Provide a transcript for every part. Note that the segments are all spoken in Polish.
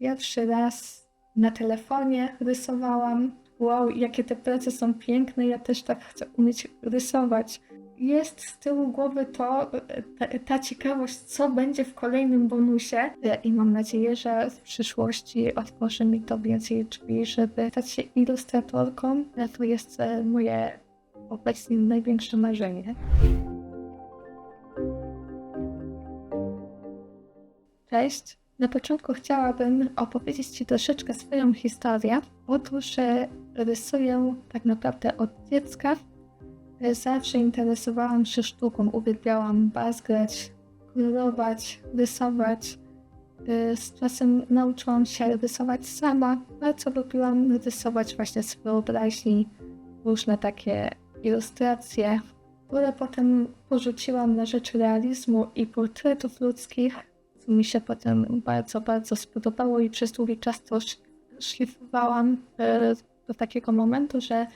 pierwszy raz na telefonie rysowałam. Wow, jakie te prace są piękne, ja też tak chcę umieć rysować. Jest z tyłu głowy to, ta, ta ciekawość, co będzie w kolejnym bonusie i mam nadzieję, że w przyszłości otworzy mi to więcej drzwi, żeby stać się ilustratorką. To jest e, moje obecnie największe marzenie. Cześć. Na początku chciałabym opowiedzieć Ci troszeczkę swoją historię. Otóż e, rysuję tak naprawdę od dziecka. E, Zawsze interesowałam się sztuką, uwielbiałam bazgrać, kolorować, rysować. E, Z czasem nauczyłam się rysować sama. Bardzo lubiłam rysować właśnie z wyobraźni różne takie ilustracje, które potem porzuciłam na rzecz realizmu i portretów ludzkich, co mi się potem bardzo, bardzo spodobało i przez długi czas to sz- szlifowałam e, do takiego momentu, że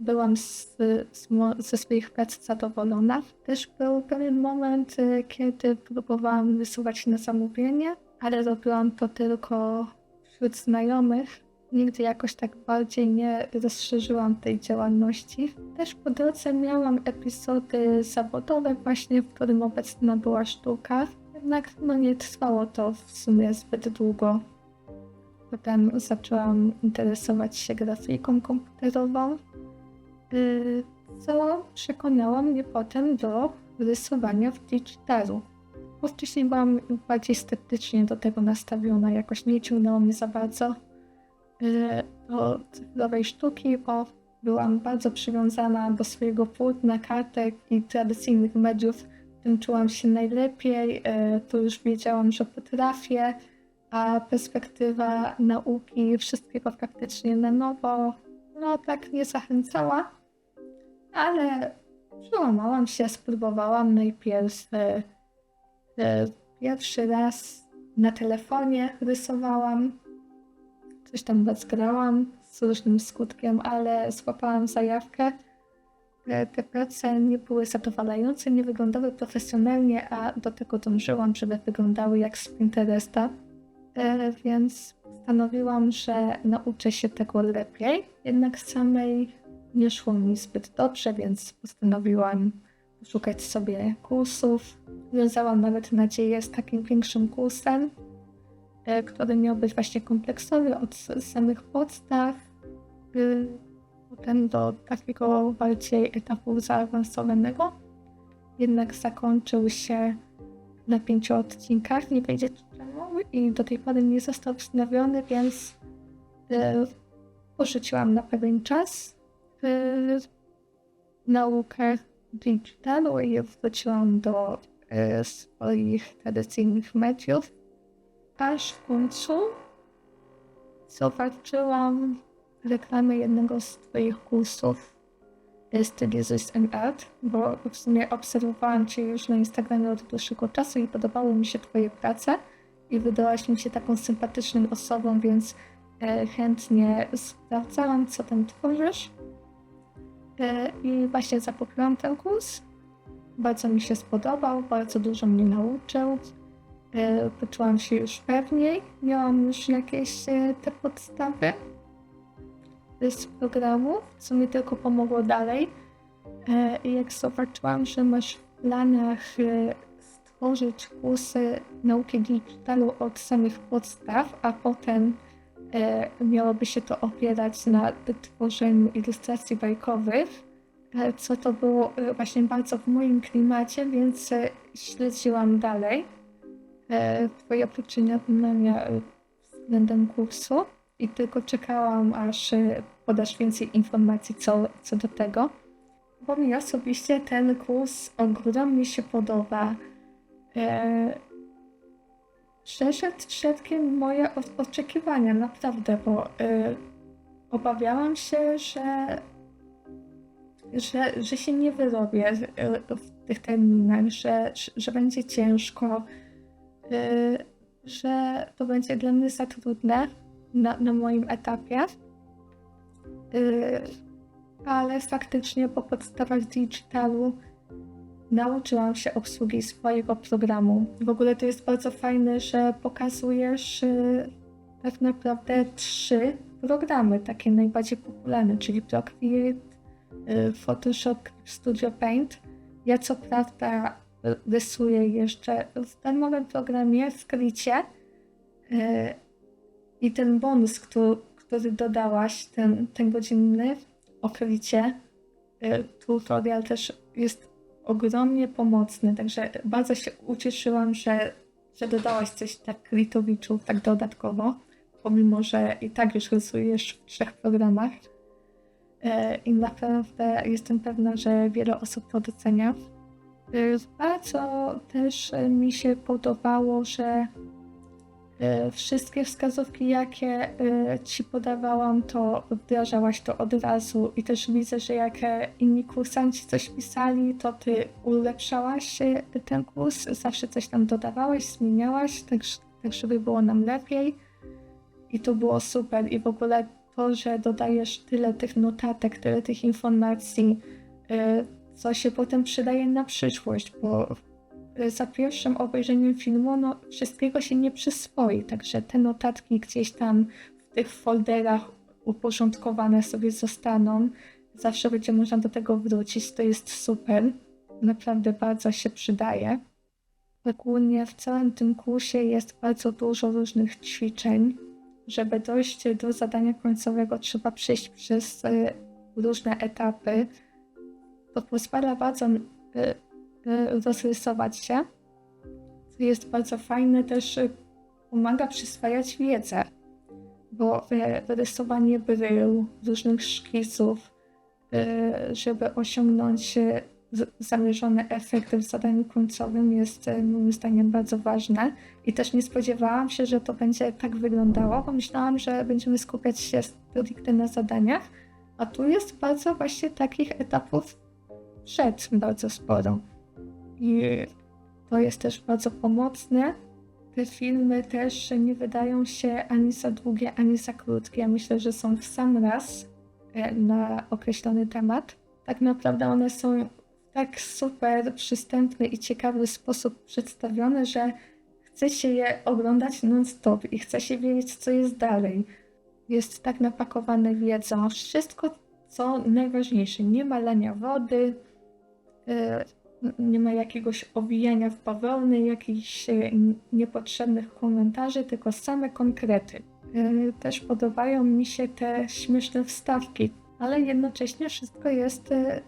byłam z, z, ze swoich prac zadowolona. Też był pewien moment, e, kiedy próbowałam rysować na zamówienie, ale robiłam to tylko wśród znajomych. Nigdy jakoś tak bardziej nie rozszerzyłam tej działalności. Też po drodze miałam epizody zawodowe właśnie, w którym obecna była sztuka. Jednak no, nie trwało to w sumie zbyt długo. Potem zaczęłam interesować się grafiką komputerową, yy, co przekonało mnie potem do rysowania w digitalu. Bo wcześniej byłam bardziej sceptycznie do tego nastawiona, jakoś nie ciągnęło mnie za bardzo yy, do cyfrowej sztuki, bo byłam bardzo przywiązana do swojego płótna, kartek i tradycyjnych mediów. Tym czułam się najlepiej, yy, to już wiedziałam, że potrafię, a perspektywa nauki wszystkiego praktycznie na nowo, no tak nie zachęcała, ale przełamałam się, spróbowałam najpierw e, e, pierwszy raz na telefonie rysowałam, coś tam bezgrałam z różnym skutkiem, ale złapałam zajawkę. E, Te prace nie były zadowalające, nie wyglądały profesjonalnie, a do tego dążyłam, żeby wyglądały jak z Pinteresta. E, Więc postanowiłam, że nauczę się tego lepiej. Jednak samej nie szło mi zbyt dobrze, więc postanowiłam szukać sobie kursów. Wiązałam nawet nadzieję z takim większym kursem, e, który miał być właśnie kompleksowy od samych podstaw, potem do takiego bardziej etapu zaawansowanego. Jednak zakończył się na pięciu odcinkach, nie wiedzieć czemu i do tej pory nie został wznowiony, więc e, porzuciłam na pewien czas e, naukę digitalu i wróciłam do e, swoich tradycyjnych mediów. Aż w końcu zobaczyłam reklamę jednego z Twoich kursów e, Stylizus and Art, bo w sumie obserwowałam Cię już na Instagramie od dłuższego czasu i podobały mi się Twoje prace i wydałaś mi się taką sympatyczną osobą, więc e, chętnie sprawdzałam, co tam tworzysz. E, I właśnie zapopiłam ten kurs. Bardzo mi się spodobał, bardzo dużo mnie nauczył. E, Poczułam się już pewniej, miałam już jakieś e, te podstawy z programu, co mi tylko pomogło dalej. E, jak zobaczyłam, że masz w planach e, stworzyć kursy nauki digitalu od samych podstaw, a potem e, miałoby się to opierać na tworzeniu ilustracji bajkowych, co to było właśnie bardzo w moim klimacie, więc śledziłam dalej Twoje poczynienia e, względem kursu i tylko czekałam, aż e, podasz więcej informacji co, co do tego. Bo mi osobiście ten kurs ogromnie się podoba. E, przeszedł wszystkim moje oczekiwania, naprawdę, bo e, obawiałam się, że, że, że się nie wyrobię e, w tych terminach, że, że będzie ciężko, e, że to będzie dla mnie za trudne na, na moim etapie. E, ale faktycznie po podstawach digitalu nauczyłam się obsługi swojego programu. W ogóle to jest bardzo fajne, że pokazujesz y, tak naprawdę trzy programy, takie najbardziej popularne, czyli Procreate, y, Photoshop, Studio Paint. Ja co prawda rysuję jeszcze w darmowym programie, w Kricie y, i ten bonus, który, który dodałaś, ten, ten godzinny o Kricie, y, tutorial też jest ogromnie pomocny, także bardzo się ucieszyłam, że, że dodałaś coś tak Kritowiczu, tak dodatkowo, pomimo, że i tak już rysujesz w trzech programach. E, I naprawdę jestem pewna, że wiele osób to docenia. E, Bardzo też mi się podobało, że wszystkie wskazówki, jakie e, ci podawałam, to wdrażałaś to od razu i też widzę, że jak e, inni kursanci coś pisali, to ty ulepszałaś e, ten kurs, zawsze coś tam dodawałaś, zmieniałaś, tak, tak żeby było nam lepiej. I to było super. I w ogóle to, że dodajesz tyle tych notatek, tyle tych informacji, e, co się potem przydaje na przyszłość, bo e, za pierwszym obejrzeniem filmu no, wszystkiego się nie przyswoi, także te notatki gdzieś tam w tych folderach uporządkowane sobie zostaną. Zawsze będzie można do tego wrócić, to jest super. Naprawdę bardzo się przydaje. Ogólnie w całym tym kursie jest bardzo dużo różnych ćwiczeń. Żeby dojść do zadania końcowego, trzeba przejść przez e, różne etapy. To pozwala bardzo e, rozrysować się, co jest bardzo fajne, też e, pomaga przyswajać wiedzę, bo e, rysowanie brył, różnych szkiców, e, żeby osiągnąć e, z- zamierzone efekty w zadaniu końcowym jest e, moim zdaniem bardzo ważne. I też nie spodziewałam się, że to będzie tak wyglądało, bo myślałam, że będziemy skupiać się stricte na zadaniach, a tu jest bardzo właśnie takich etapów przed bardzo sporo. I to jest też bardzo pomocne. Te filmy też nie wydają się ani za długie, ani za krótkie. Ja myślę, że są w sam raz e, na określony temat. Tak naprawdę one są w tak super przystępny i ciekawy sposób przedstawione, że chce się je oglądać non-stop i chce się wiedzieć, co jest dalej. Jest tak napakowane wiedzą. Wszystko, co najważniejsze. Nie ma lania wody, e, nie ma jakiegoś owijania w bawełny, jakichś e, niepotrzebnych komentarzy, tylko same konkrety. E, Też podobają mi się te śmieszne wstawki, ale jednocześnie wszystko jest e,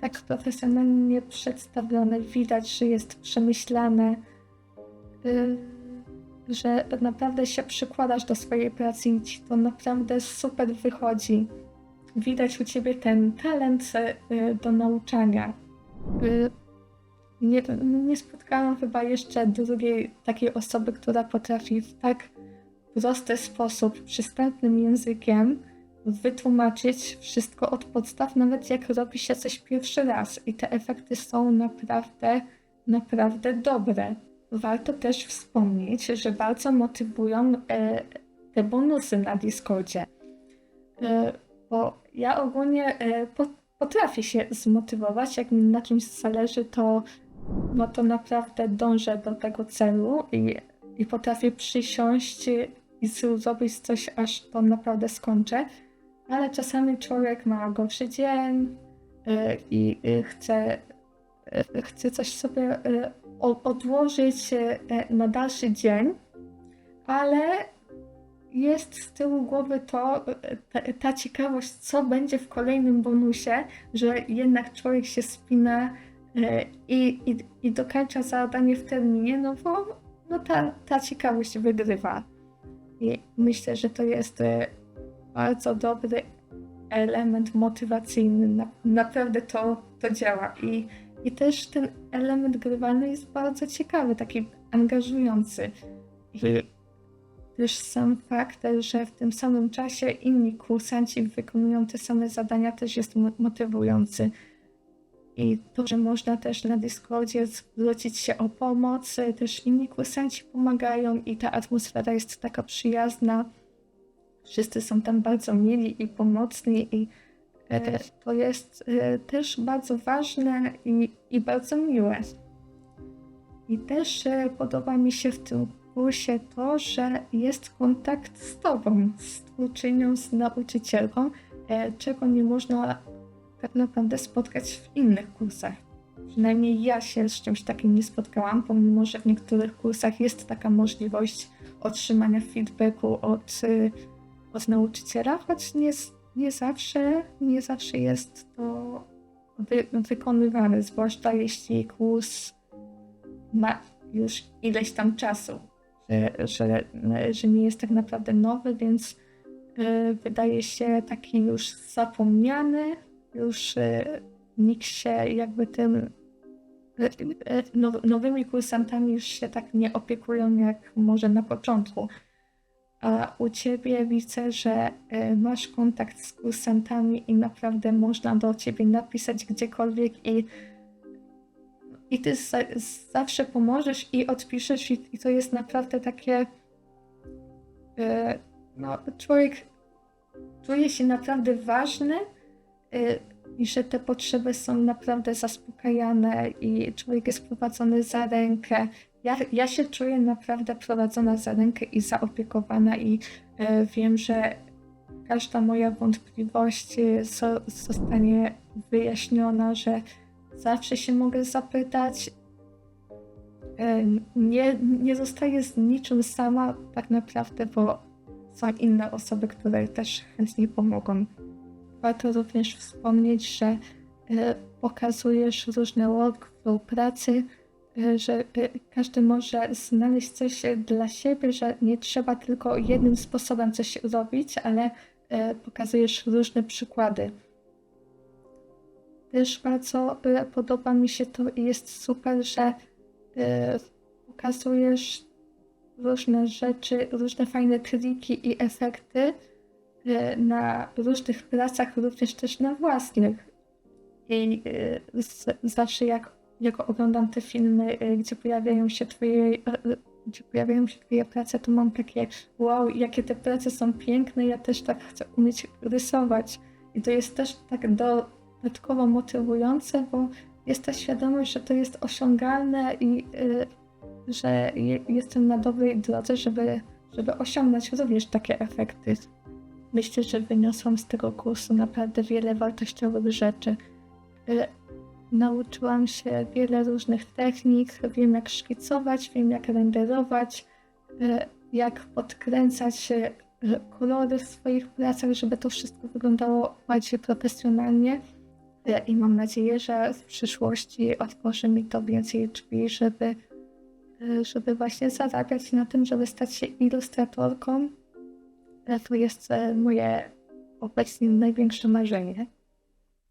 tak profesjonalnie przedstawione. Widać, że jest przemyślane, że naprawdę się przykładasz do swojej pracy i ci to naprawdę super wychodzi. Widać u ciebie ten talent do nauczania. Nie, nie spotkałam chyba jeszcze drugiej takiej osoby, która potrafi w tak prosty sposób, przystępnym językiem wytłumaczyć wszystko od podstaw, nawet jak robi się coś pierwszy raz. I te efekty są naprawdę, naprawdę dobre. Warto też wspomnieć, że bardzo motywują e, te bonusy na Discordzie. E, bo ja ogólnie e, po, potrafię się zmotywować, jak mi na czymś zależy, to no to naprawdę dążę do tego celu i, i potrafię przysiąść i zrobić coś, aż to naprawdę skończę. Ale czasami człowiek ma gorszy dzień y, i y, chce, y, chce coś sobie odłożyć na dalszy dzień, ale jest z tyłu głowy to, ta, ta ciekawość, co będzie w kolejnym bonusie, że jednak człowiek się spina E, i, i, i dokończa zadanie w terminie, no bo no ta, ta ciekawość wygrywa. I myślę, że to jest e, bardzo dobry element motywacyjny. Na, naprawdę to, to działa. I, I też ten element grywalny jest bardzo ciekawy, taki angażujący. I też sam fakt, że w tym samym czasie inni kursanci wykonują te same zadania, też jest mo- motywujący. I to, że można też na Discordzie zwrócić się o pomoc, e, też inni kursanci pomagają i ta atmosfera jest taka przyjazna. Wszyscy są tam bardzo mili i pomocni i e, to jest e, też bardzo ważne i, i bardzo miłe. I też e, podoba mi się w tym kursie to, że jest kontakt z tobą, z twórczynią, z nauczycielką, e, czego nie można tak naprawdę spotkać w innych kursach. Przynajmniej ja się z czymś takim nie spotkałam, pomimo że w niektórych kursach jest taka możliwość otrzymania feedbacku od, y, od nauczyciela, choć nie, nie, zawsze, nie zawsze jest to wy, wykonywane, zwłaszcza jeśli kurs ma już ileś tam czasu, że, że, że nie jest tak naprawdę nowy, więc y, wydaje się taki już zapomniany, już y, nikt się jakby tym y, now, nowymi kursantami już się tak nie opiekują jak może na początku. A u ciebie widzę, że masz kontakt z kursantami i naprawdę można do ciebie napisać gdziekolwiek i i ty za, zawsze pomożesz i odpiszesz i, i to jest naprawdę takie e, no, człowiek czuje się naprawdę ważny e, i że te potrzeby są naprawdę zaspokajane i człowiek jest prowadzony za rękę. Ja, ja się czuję naprawdę prowadzona za rękę i zaopiekowana i e, wiem, że każda moja wątpliwość zo, zostanie wyjaśniona, że zawsze się mogę zapytać. E, Nie, nie zostaję z niczym sama tak naprawdę, bo są inne osoby, które też chętnie pomogą. Warto również wspomnieć, że e, pokazujesz różne workflow pracy, e, że e, każdy może znaleźć coś dla siebie, że nie trzeba tylko jednym sposobem coś robić, ale pokazujesz różne przykłady. Też bardzo podoba mi się to i jest super, że pokazujesz różne rzeczy, różne fajne triki i efekty na różnych pracach, również też na własnych. I z, zawsze jak, jak oglądam te filmy, e, gdzie pojawiają się twoje, e, gdzie pojawiają się twoje prace, to mam takie wow, jakie te prace są piękne, ja też tak chcę umieć rysować. I to jest też tak do, dodatkowo motywujące, bo jest ta świadomość, że to jest osiągalne i y, że je, jestem na dobrej drodze, żeby, żeby osiągnąć również takie efekty. Myślę, że wyniosłam z tego kursu naprawdę wiele wartościowych rzeczy. Y, nauczyłam się wiele różnych technik, wiem jak szkicować, wiem jak renderować, y, jak podkręcać y, kolory w swoich pracach, żeby to wszystko wyglądało bardziej profesjonalnie. E, I mam nadzieję, że w przyszłości otworzy mi to więcej drzwi, żeby, e, żeby właśnie zarabiać na tym, żeby stać się ilustratorką. To jest e, moje obecnie największe marzenie.